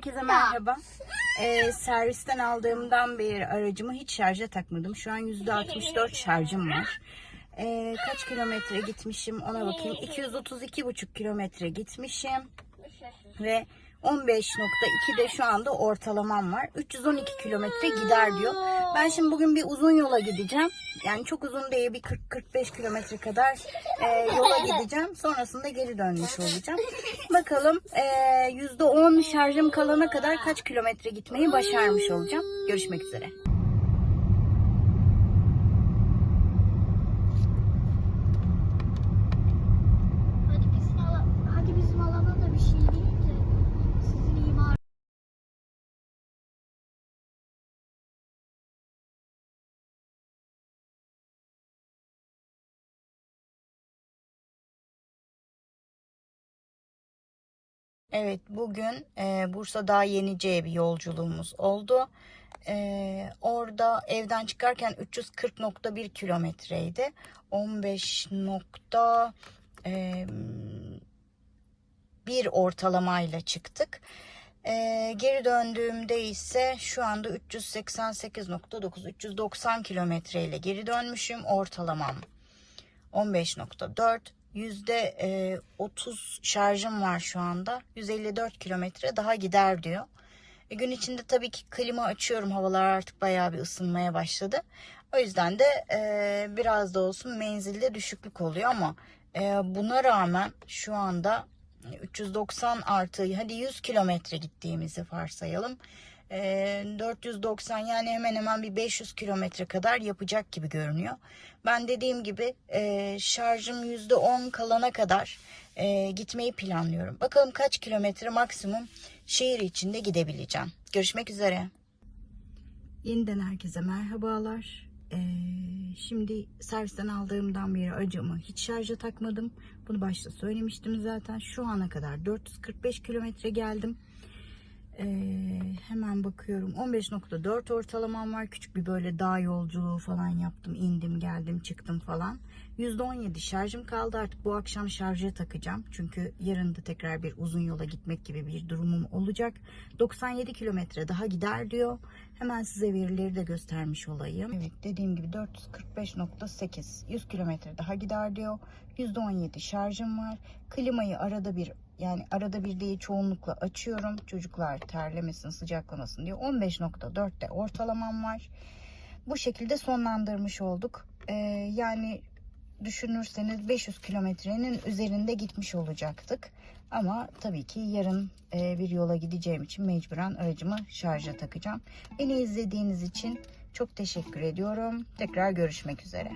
Herkese merhaba. Ee, servisten aldığımdan beri aracımı hiç şarja takmadım. Şu an %64 şarjım var. Ee, kaç kilometre gitmişim ona bakayım. 232,5 kilometre gitmişim. Ve 15.2 de şu anda ortalamam var. 312 kilometre gider diyor. Ben şimdi bugün bir uzun yola gideceğim. Yani çok uzun değil bir 40-45 kilometre kadar e, yola gideceğim. Sonrasında geri dönmüş olacağım. Bakalım e, %10 şarjım kalana kadar kaç kilometre gitmeyi başarmış olacağım. Görüşmek üzere. Hadi bizim ala hadi bizim alana da bir şey değil de sizin imar Evet bugün e, Bursa Dağ Yenice'ye bir yolculuğumuz oldu. E, orada evden çıkarken 340.1 kilometreydi. 15 nokta e, bir ortalamayla çıktık. E, geri döndüğümde ise şu anda 388.9 390 kilometreyle geri dönmüşüm ortalamam 15.4 yüzde e, 30 şarjım var şu anda 154 kilometre daha gider diyor. E, gün içinde tabii ki klima açıyorum havalar artık bayağı bir ısınmaya başladı. O yüzden de e, biraz da olsun menzilde düşüklük oluyor ama e, buna rağmen şu anda 390 artı hadi 100 kilometre gittiğimizi varsayalım. E, 490 yani hemen hemen bir 500 kilometre kadar yapacak gibi görünüyor. Ben dediğim gibi şarjım %10 kalana kadar gitmeyi planlıyorum. Bakalım kaç kilometre maksimum şehir içinde gidebileceğim. Görüşmek üzere. Yeniden herkese merhabalar. Şimdi servisten aldığımdan beri aracımı hiç şarja takmadım. Bunu başta söylemiştim zaten. Şu ana kadar 445 kilometre geldim. Ee, hemen bakıyorum 15.4 ortalamam var. Küçük bir böyle dağ yolculuğu falan yaptım. indim geldim çıktım falan. %17 şarjım kaldı artık bu akşam şarja takacağım. Çünkü yarın da tekrar bir uzun yola gitmek gibi bir durumum olacak. 97 kilometre daha gider diyor. Hemen size verileri de göstermiş olayım. Evet dediğim gibi 445.8 100 kilometre daha gider diyor. %17 şarjım var. Klimayı arada bir yani arada bir değil çoğunlukla açıyorum. Çocuklar terlemesin, sıcaklamasın diye. 15.4'te ortalamam var. Bu şekilde sonlandırmış olduk. Ee, yani düşünürseniz 500 kilometrenin üzerinde gitmiş olacaktık. Ama tabii ki yarın e, bir yola gideceğim için mecburen aracımı şarja takacağım. Beni izlediğiniz için çok teşekkür ediyorum. Tekrar görüşmek üzere.